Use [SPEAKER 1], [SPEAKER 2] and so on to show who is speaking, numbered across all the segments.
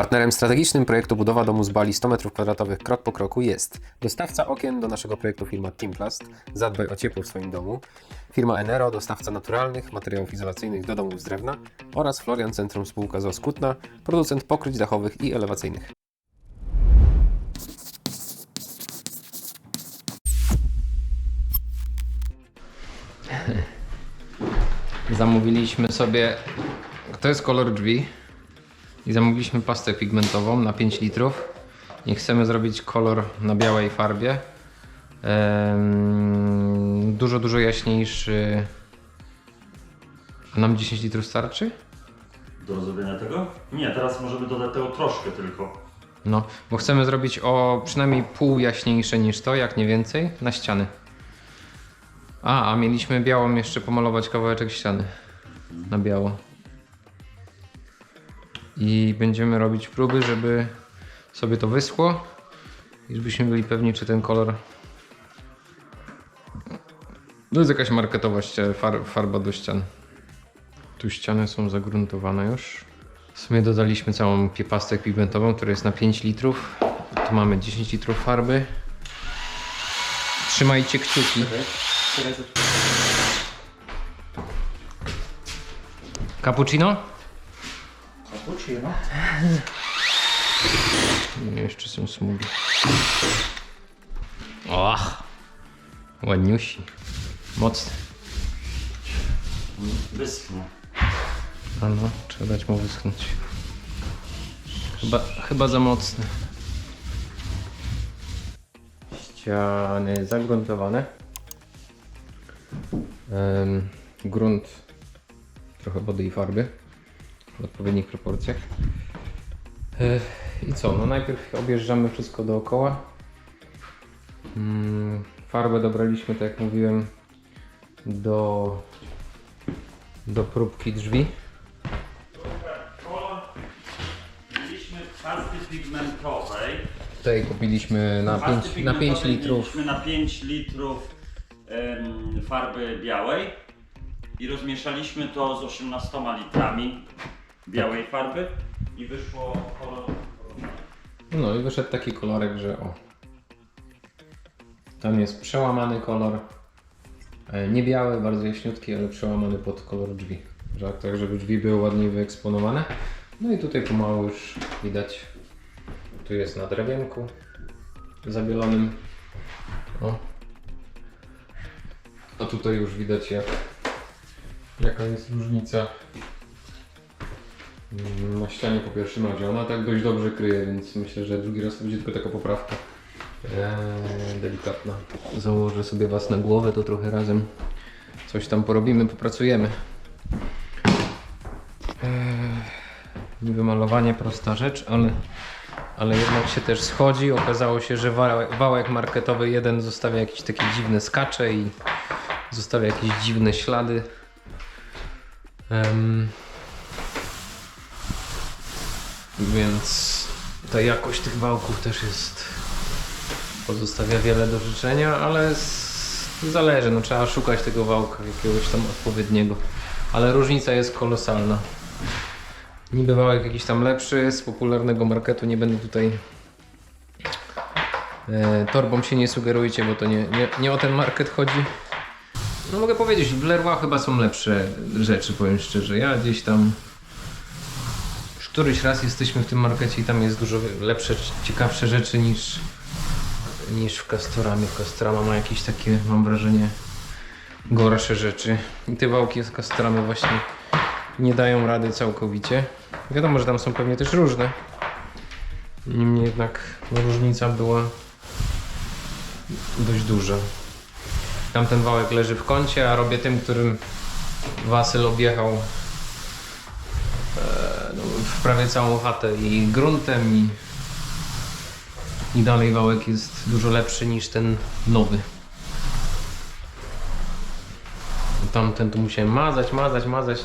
[SPEAKER 1] Partnerem strategicznym projektu budowa domu z bali 100 m2 krok po kroku jest dostawca okien do naszego projektu firma Teamplast, zadbaj o ciepło w swoim domu, firma Enero, dostawca naturalnych materiałów izolacyjnych do domów z drewna oraz Florian Centrum spółka z Oskutna, producent pokryć dachowych i elewacyjnych.
[SPEAKER 2] Zamówiliśmy sobie. To jest kolor drzwi. I zamówiliśmy pastę pigmentową na 5 litrów. I chcemy zrobić kolor na białej farbie. Dużo, dużo jaśniejszy. A Nam 10 litrów starczy?
[SPEAKER 3] Do zrobienia tego? Nie, teraz możemy dodać tego troszkę tylko.
[SPEAKER 2] No, bo chcemy zrobić o przynajmniej pół jaśniejsze niż to, jak nie więcej, na ściany. A, a mieliśmy białą jeszcze pomalować kawałeczek ściany. Na biało. I będziemy robić próby, żeby sobie to wyschło. I żebyśmy byli pewni, czy ten kolor. To jest jakaś marketowa ście- far, farba do ścian. Tu ściany są zagruntowane już. W sumie dodaliśmy całą pi- pastę pigmentową, która jest na 5 litrów. Tu mamy 10 litrów farby. Trzymajcie kciuki. Cappuccino?
[SPEAKER 3] Cappuccino.
[SPEAKER 2] Nie, jeszcze są smugi. Och, ładniusi. Mocny.
[SPEAKER 3] Wyschnie.
[SPEAKER 2] A no, trzeba dać mu wyschnąć. Chyba, chyba za mocny. Ściany zagruntowane. Grunt, trochę wody i farby w odpowiednich proporcjach. E, I co? No najpierw objeżdżamy wszystko dookoła. Mm, farbę dobraliśmy, tak jak mówiłem, do, do próbki drzwi.
[SPEAKER 3] Kolor. Mieliśmy pasty pigmentowej.
[SPEAKER 2] Tutaj kupiliśmy na
[SPEAKER 3] Pasty
[SPEAKER 2] 5, na 5
[SPEAKER 3] pigmentowej
[SPEAKER 2] litrów.
[SPEAKER 3] Na 5 litrów em, farby białej i rozmieszaliśmy to z 18 litrami białej farby i wyszło kolor.
[SPEAKER 2] No i wyszedł taki kolorek, że o. Tam jest przełamany kolor. E, Nie biały, bardzo jaśniutki, ale przełamany pod kolor drzwi. Że tak, żeby drzwi były ładniej wyeksponowane. No i tutaj pomału już widać. Tu jest na drewienku zabielonym. O. A tutaj już widać jak, jaka jest różnica Na ścianie po pierwszym razie. Ona tak dość dobrze kryje, więc myślę, że drugi raz to będzie tylko taka poprawka. Eee, delikatna. Założę sobie was na głowę, to trochę razem coś tam porobimy, popracujemy. Eee, niby malowanie prosta rzecz, ale, ale jednak się też schodzi. Okazało się, że wałek, wałek marketowy jeden zostawia jakieś takie dziwne skacze i zostawia jakieś dziwne ślady. Em, więc ta jakość tych wałków też jest pozostawia wiele do życzenia, ale s- zależy, no trzeba szukać tego wałka jakiegoś tam odpowiedniego. Ale różnica jest kolosalna. Niby wałek jakiś tam lepszy, z popularnego marketu, nie będę tutaj e, torbą się nie sugerujcie, bo to nie, nie, nie o ten market chodzi. No mogę powiedzieć, w Leroy chyba są lepsze rzeczy, powiem szczerze. Ja gdzieś tam któryś raz jesteśmy w tym markecie i tam jest dużo lepsze, ciekawsze rzeczy niż, niż w Castoramie. W Castorama ma jakieś takie, mam wrażenie, gorsze rzeczy. I te wałki z Castoramy właśnie nie dają rady całkowicie. Wiadomo, że tam są pewnie też różne. Niemniej jednak no, różnica była dość duża. Tamten wałek leży w kącie, a robię tym, którym Wasyl objechał no, prawie całą chatę i gruntem i, i dalej wałek jest dużo lepszy niż ten nowy. Tamten tu musiałem mazać, mazać, mazać.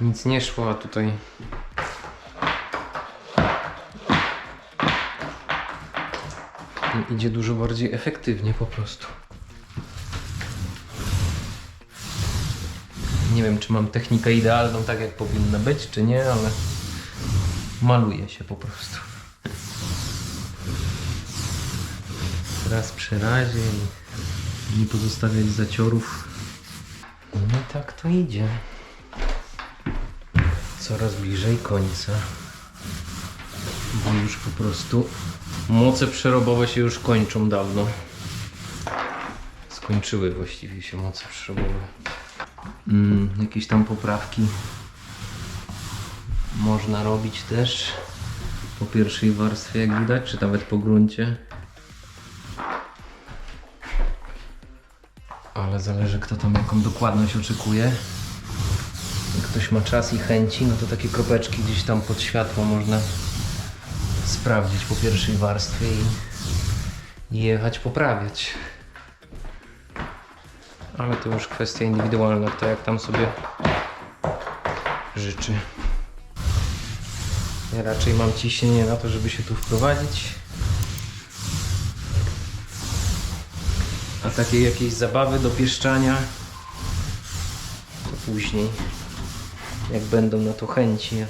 [SPEAKER 2] Nic nie szło, a tutaj idzie dużo bardziej efektywnie po prostu. Nie wiem, czy mam technikę idealną, tak jak powinna być, czy nie, ale maluje się po prostu. Raz przy razie i nie pozostawiać zaciorów. No i tak to idzie. Coraz bliżej końca. Bo już po prostu moce przerobowe się już kończą dawno. Skończyły właściwie się moce przerobowe. Mm, jakieś tam poprawki można robić też po pierwszej warstwie, jak widać, czy nawet po gruncie. Ale zależy, kto tam jaką dokładność oczekuje. Jak ktoś ma czas i chęci, no to takie kropeczki gdzieś tam pod światło można sprawdzić po pierwszej warstwie i, jechać poprawiać. Ale to już kwestia indywidualna, kto jak tam sobie życzy. Ja raczej mam ciśnienie na to, żeby się tu wprowadzić. A takie jakieś zabawy do pieszczania to później. Jak będą na to chęci.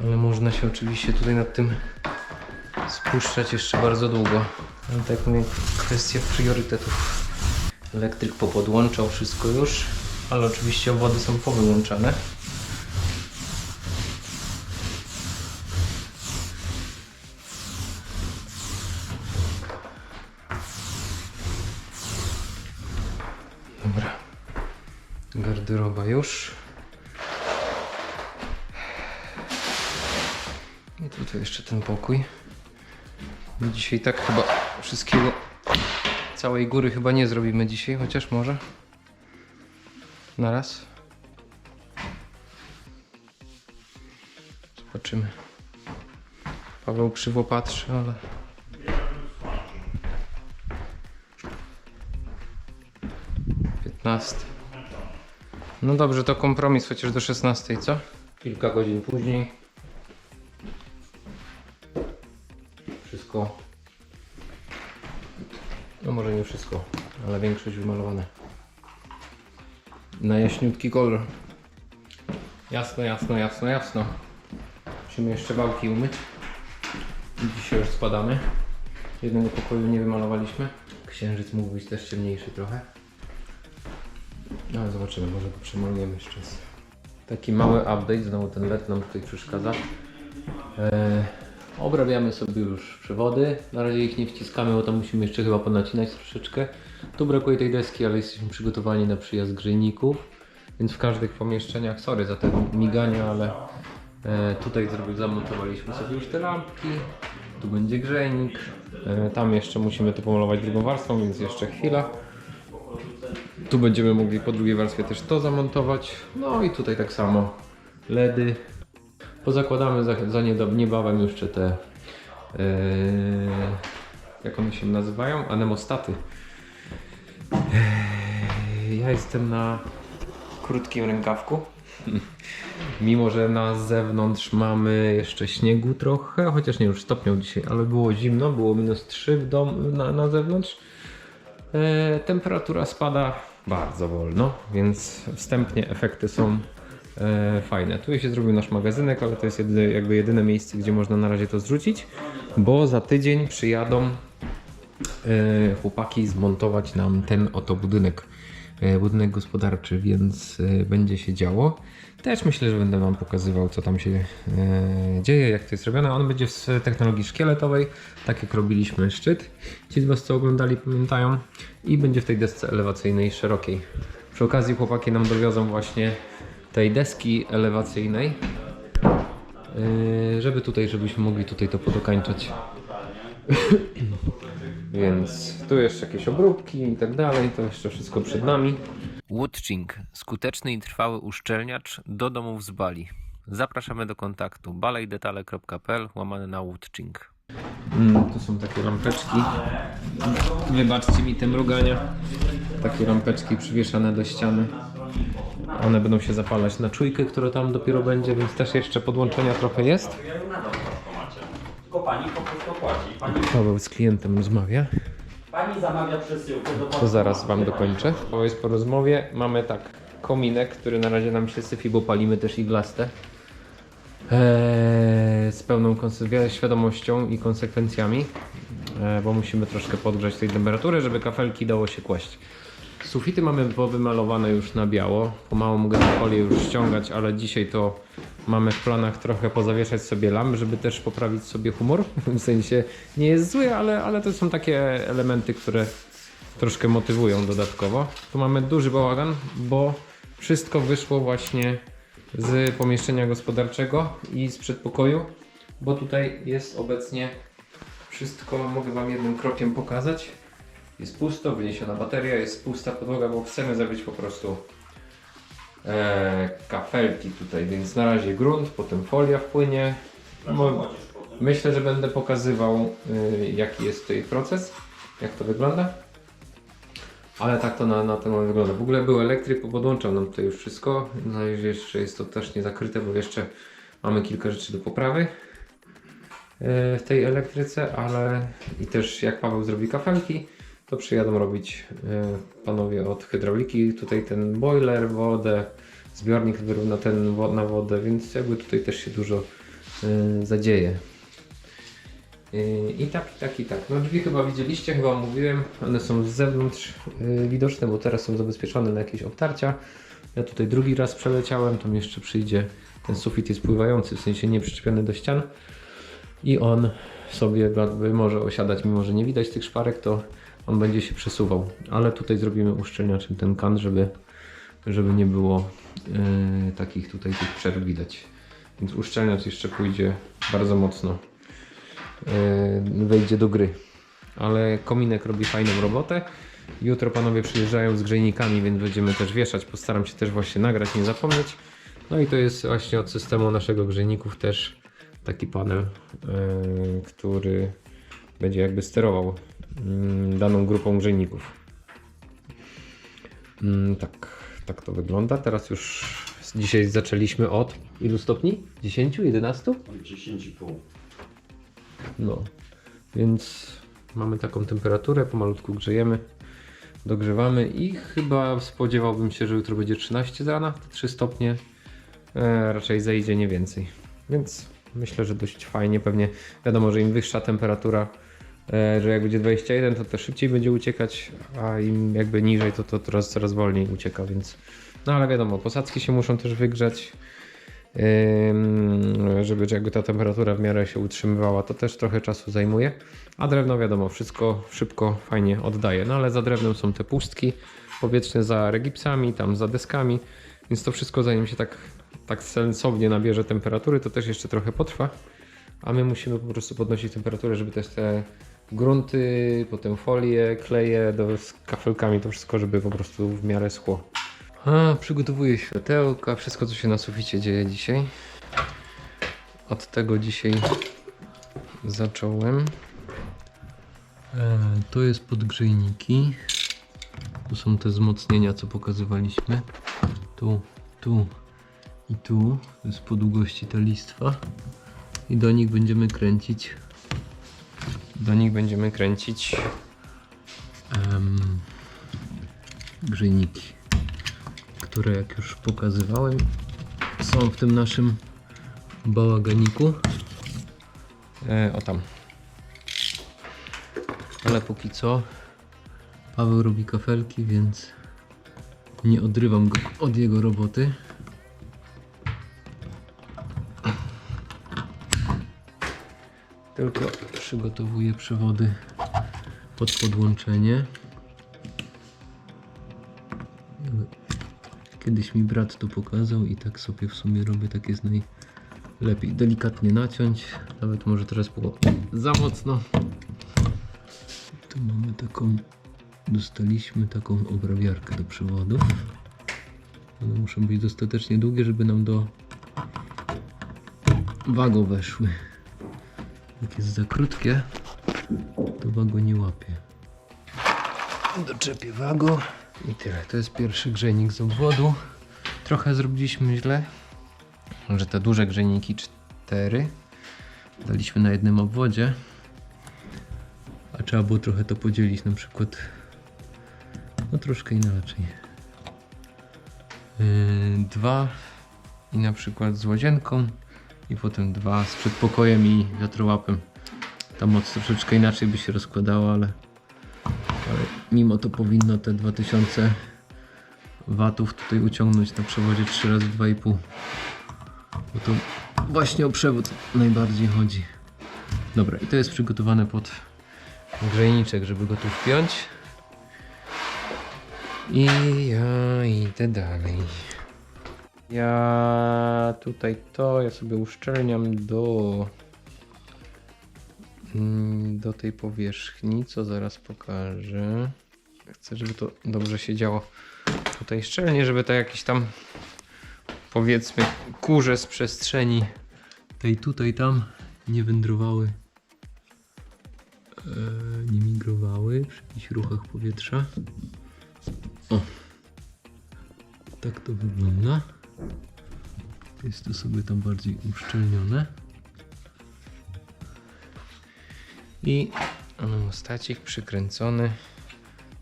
[SPEAKER 2] Ale można się oczywiście tutaj nad tym spuszczać jeszcze bardzo długo. Ale tak mówię, kwestia priorytetów. Elektryk popodłączał wszystko już, ale oczywiście obwody są powyłączane. Dobra. Garderoba już. I tutaj jeszcze ten pokój. Dzisiaj tak chyba wszystkiego, całej góry chyba nie zrobimy dzisiaj, chociaż może. Na raz. Zobaczymy. Paweł krzywo patrzy, ale... Piętnasty. No dobrze, to kompromis chociaż do 16, co? Kilka godzin później. Jaśniutki kolor. Jasno, jasno, jasno, jasno. Musimy jeszcze wałki umyć. Dzisiaj już spadamy. Jednego pokoju nie wymalowaliśmy. Księżyc mógł być też ciemniejszy trochę. No ale zobaczymy, może go przemalujemy jeszcze raz. Taki mały update, znowu ten LED nam tutaj przeszkadza. Eee, obrabiamy sobie już przewody. Na razie ich nie wciskamy, bo tam musimy jeszcze chyba ponacinać troszeczkę. Tu brakuje tej deski, ale jesteśmy przygotowani na przyjazd grzejników. Więc w każdych pomieszczeniach, sorry za te migania, ale e, tutaj zamontowaliśmy sobie już te lampki. Tu będzie grzejnik. E, tam jeszcze musimy to pomalować drugą warstwą, więc jeszcze chwila. Tu będziemy mogli po drugiej warstwie też to zamontować. No i tutaj tak samo LEDy. Pozakładamy za, za niebawem jeszcze te yy, jak one się nazywają? Anemostaty. Yy, ja jestem na krótkim rękawku. Mimo, że na zewnątrz mamy jeszcze śniegu trochę, chociaż nie już stopniał dzisiaj, ale było zimno, było minus 3 w dom, na, na zewnątrz. E, temperatura spada bardzo wolno, więc wstępnie efekty są e, fajne. Tu się zrobił nasz magazynek, ale to jest jedy, jakby jedyne miejsce, gdzie można na razie to zrzucić, bo za tydzień przyjadą e, chłopaki zmontować nam ten oto budynek. E, Budynek gospodarczy, więc e, będzie się działo. Też myślę, że będę Wam pokazywał, co tam się e, dzieje, jak to jest robione. On będzie z technologii szkieletowej, tak jak robiliśmy szczyt. Ci z Was, co oglądali, pamiętają. I będzie w tej desce elewacyjnej szerokiej. Przy okazji chłopaki nam dowiozą właśnie tej deski elewacyjnej, żeby tutaj, żebyśmy mogli tutaj to podokańczać. Więc tu jeszcze jakieś obróbki i tak dalej, to jeszcze wszystko przed nami.
[SPEAKER 4] Woodching. Skuteczny i trwały uszczelniacz do domów z Bali. Zapraszamy do kontaktu balejdetale.pl łamane na Woodching.
[SPEAKER 2] Mm, tu są takie lampeczki. Wybaczcie mi te mrugania. Takie lampeczki przywieszane do ściany. One będą się zapalać na czujkę, która tam dopiero będzie, więc też jeszcze podłączenia trochę jest.
[SPEAKER 3] Tylko pani po prostu płaci. Pani,
[SPEAKER 2] Paweł z klientem rozmawia.
[SPEAKER 3] pani zamawia przesyłkę do
[SPEAKER 2] To zaraz Wam dokończę. Bo jest po rozmowie. Mamy tak. kominek, który na razie nam się syfi, bo palimy też iglaste. Eee, z pełną konse- świadomością i konsekwencjami, eee, bo musimy troszkę podgrzać tej temperatury, żeby kafelki dało się kłaść. Sufity mamy powymalowane już na biało. Pomału mogę folię już ściągać, ale dzisiaj to mamy w planach trochę pozawieszać sobie lamp, żeby też poprawić sobie humor. W sensie nie jest zły, ale, ale to są takie elementy, które troszkę motywują dodatkowo. Tu mamy duży bałagan, bo wszystko wyszło właśnie z pomieszczenia gospodarczego i z przedpokoju, bo tutaj jest obecnie wszystko, mogę Wam jednym krokiem pokazać. Jest pusto, wyniesiona bateria, jest pusta podłoga, bo chcemy zrobić po prostu e, kafelki tutaj, więc na razie grunt, potem folia wpłynie. Mo- Myślę, że będę pokazywał y, jaki jest tutaj proces, jak to wygląda. Ale tak to na, na ten moment wygląda. W ogóle był elektryk, podłączał nam tutaj już wszystko. No i jeszcze jest to też nie zakryte, bo jeszcze mamy kilka rzeczy do poprawy y, w tej elektryce, ale i też jak Paweł zrobi kafelki, to przyjadą robić y, panowie od hydrauliki. Tutaj ten boiler, wodę, zbiornik na ten na wodę, więc jakby tutaj też się dużo y, zadzieje. Y, I tak, i tak, i tak. No drzwi chyba widzieliście, chyba mówiłem. One są z zewnątrz widoczne, bo teraz są zabezpieczone na jakieś obtarcia. Ja tutaj drugi raz przeleciałem, tam jeszcze przyjdzie, ten sufit jest pływający, w sensie nie przyczepiony do ścian. I on sobie jakby może osiadać, mimo że nie widać tych szparek, to on będzie się przesuwał. Ale tutaj zrobimy uszczelniaczem ten kan, żeby, żeby nie było y, takich tutaj tych przerw widać. Więc uszczelniacz jeszcze pójdzie bardzo mocno yy, wejdzie do gry. Ale kominek robi fajną robotę. Jutro panowie przyjeżdżają z grzejnikami, więc będziemy też wieszać. Postaram się też właśnie nagrać, nie zapomnieć. No i to jest właśnie od systemu naszego grzejników też taki panel, yy, który będzie jakby sterował yy, daną grupą grzejników. Mm, tak, tak to wygląda. Teraz już dzisiaj zaczęliśmy od ilu stopni? 10, 11?
[SPEAKER 3] 10,5.
[SPEAKER 2] No, więc mamy taką temperaturę, pomalutku grzejemy, dogrzewamy i chyba spodziewałbym się, że jutro będzie 13 z rana, te 3 stopnie, e, raczej zejdzie nie więcej. Więc myślę, że dość fajnie, pewnie wiadomo, że im wyższa temperatura, że jak będzie 21, to też szybciej będzie uciekać, a im jakby niżej, to to coraz, coraz wolniej ucieka, więc no ale wiadomo, posadzki się muszą też wygrzać. Żeby jakby ta temperatura w miarę się utrzymywała, to też trochę czasu zajmuje. A drewno wiadomo, wszystko szybko, fajnie oddaje. No ale za drewnem są te pustki powietrzne za regipsami, tam za deskami, więc to wszystko zanim się tak, tak sensownie nabierze temperatury, to też jeszcze trochę potrwa. A my musimy po prostu podnosić temperaturę, żeby też te grunty, potem folie, kleje do, z kafelkami, to wszystko, żeby po prostu w miarę schło. A, przygotowuję światełka, wszystko co się na suficie dzieje dzisiaj. Od tego dzisiaj zacząłem. E, to jest podgrzejniki. Tu są te wzmocnienia, co pokazywaliśmy. Tu, tu i tu. To jest po długości ta listwa. I do nich będziemy kręcić. Do nich będziemy kręcić grzejniki które jak już pokazywałem są w tym naszym bałaganiku. E, o tam. Ale póki co Paweł robi kafelki, więc nie odrywam go od jego roboty. Tylko przygotowuję przewody pod podłączenie. Kiedyś mi brat to pokazał i tak sobie w sumie robię, tak jest najlepiej. Delikatnie naciąć, nawet może teraz było za mocno. Tu mamy taką, dostaliśmy taką obrabiarkę do przewodów. One muszą być dostatecznie długie, żeby nam do wago weszły. Jak jest za krótkie, to wago nie łapie. Doczepię wago. I tyle. To jest pierwszy grzejnik z obwodu. Trochę zrobiliśmy źle, że te duże grzejniki 4 daliśmy na jednym obwodzie, a trzeba było trochę to podzielić, na przykład no troszkę inaczej. Yy, dwa i na przykład z łazienką i potem dwa z przedpokojem i wiatrołapem. Ta moc troszeczkę inaczej by się rozkładała, ale, ale mimo to powinno te 2000 watów tutaj uciągnąć na przewodzie 3 razy 2,5 bo to właśnie o przewód najbardziej chodzi. Dobra, i to jest przygotowane pod grzejniczek, żeby go tu wpiąć. I ja idę dalej. Ja tutaj to, ja sobie uszczelniam do mm, do tej powierzchni, co zaraz pokażę. Chcę, żeby to dobrze się działo tutaj szczelnie, żeby to jakieś tam powiedzmy kurze z przestrzeni tej tutaj tam nie wędrowały e, nie migrowały przy jakichś ruchach powietrza. O. Tak to wygląda jest to sobie tam bardziej uszczelnione i stacik przykręcony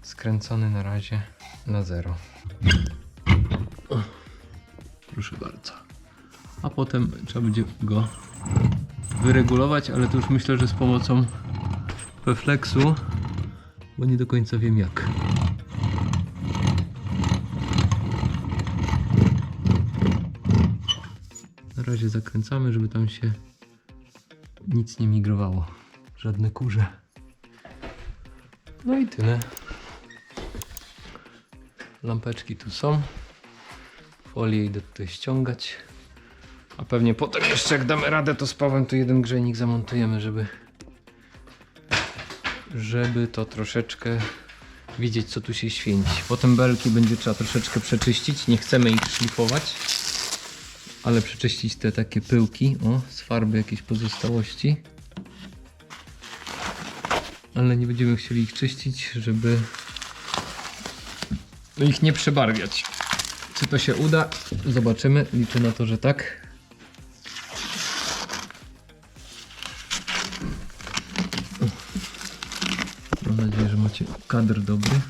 [SPEAKER 2] skręcony na razie na zero Proszę bardzo. A potem trzeba będzie go wyregulować, ale to już myślę, że z pomocą refleksu, bo nie do końca wiem jak. Razie zakręcamy, żeby tam się nic nie migrowało. Żadne kurze. No i tyle. Lampeczki tu są. Folię idę tutaj ściągać. A pewnie potem jeszcze jak damy radę, to z Pawłem tu jeden grzejnik zamontujemy, żeby żeby to troszeczkę widzieć, co tu się święci. Potem belki będzie trzeba troszeczkę przeczyścić. Nie chcemy ich szlifować, ale przeczyścić te takie pyłki, o, z farby jakieś pozostałości. Ale nie będziemy chcieli ich czyścić, żeby no ich nie przebarwiać. Czy to się uda? Zobaczymy. Liczę na to, że tak. Mam nadzieję, że macie kadr dobry.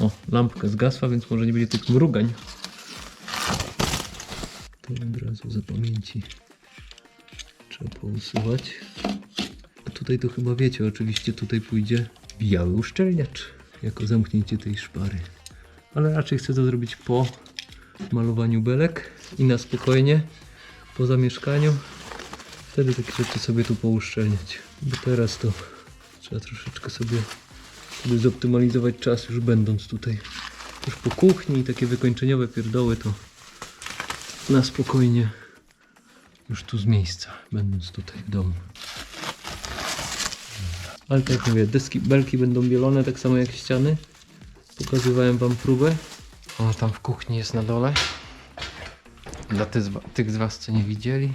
[SPEAKER 2] O, lampka zgasła, więc może nie będzie tych mrugań. Od razu za pamięci trzeba pousuwać. A tutaj to chyba wiecie, oczywiście tutaj pójdzie biały uszczelniacz jako zamknięcie tej szpary. Ale raczej chcę to zrobić po malowaniu belek i na spokojnie po zamieszkaniu. Wtedy takie rzeczy sobie tu pouszczelniać. Bo teraz to trzeba troszeczkę sobie żeby zoptymalizować czas już będąc tutaj już po kuchni i takie wykończeniowe pierdoły to na spokojnie już tu z miejsca będąc tutaj w domu ale tak jak mówię, deski, belki będą bielone tak samo jak ściany Pokazywałem wam próbę. Ona tam w kuchni jest na dole. Dla ty z, tych z was, co nie widzieli.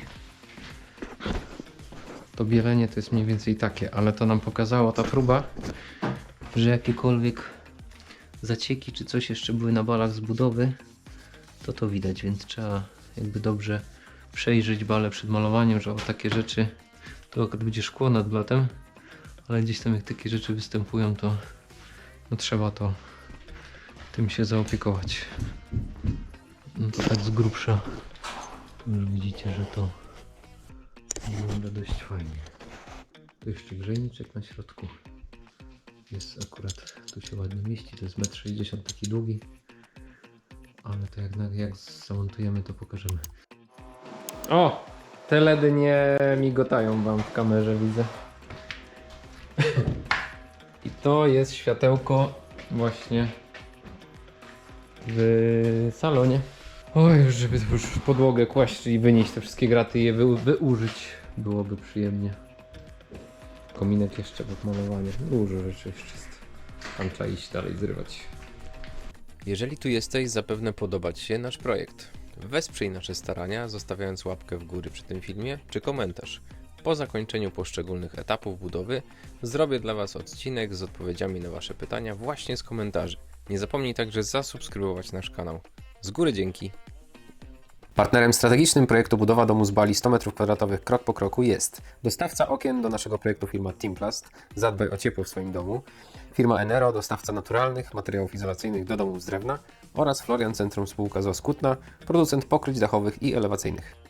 [SPEAKER 2] To bielenie to jest mniej więcej takie, ale to nam pokazała ta próba, że jakiekolwiek zacieki czy coś jeszcze były na balach z budowy, to to widać, więc trzeba jakby dobrze przejrzeć bale przed malowaniem, że o takie rzeczy to akurat będzie szkło nad blatem, ale gdzieś tam jak takie rzeczy występują, to no trzeba to tym się zaopiekować. No to tak z grubsza. Już widzicie, że to wygląda dość fajnie. Tu jeszcze grzejniczek na środku. Jest akurat, tu się ładnie mieści, to jest 1,60 m taki długi. Ale to jak, jak zamontujemy to pokażemy. O! Te LEDy nie migotają wam w kamerze, widzę. I to jest światełko właśnie w salonie. Oj, żeby już w podłogę kłaść i wynieść te wszystkie graty i je wy, wyużyć byłoby przyjemnie. Kominek jeszcze pod malowanie. Dużo rzeczy jeszcze jest. Tam trzeba iść dalej zrywać.
[SPEAKER 4] Jeżeli tu jesteś, zapewne podoba Ci się nasz projekt. Wesprzyj nasze starania, zostawiając łapkę w górę przy tym filmie czy komentarz. Po zakończeniu poszczególnych etapów budowy zrobię dla Was odcinek z odpowiedziami na Wasze pytania właśnie z komentarzy. Nie zapomnij także zasubskrybować nasz kanał. Z góry dzięki!
[SPEAKER 2] Partnerem strategicznym projektu budowa domu z bali 100 m2 krok po kroku jest dostawca okien do naszego projektu firma Teamplast, zadbaj o ciepło w swoim domu, firma Enero, dostawca naturalnych materiałów izolacyjnych do domów z drewna oraz Florian Centrum Spółka z Oskutna, producent pokryć dachowych i elewacyjnych.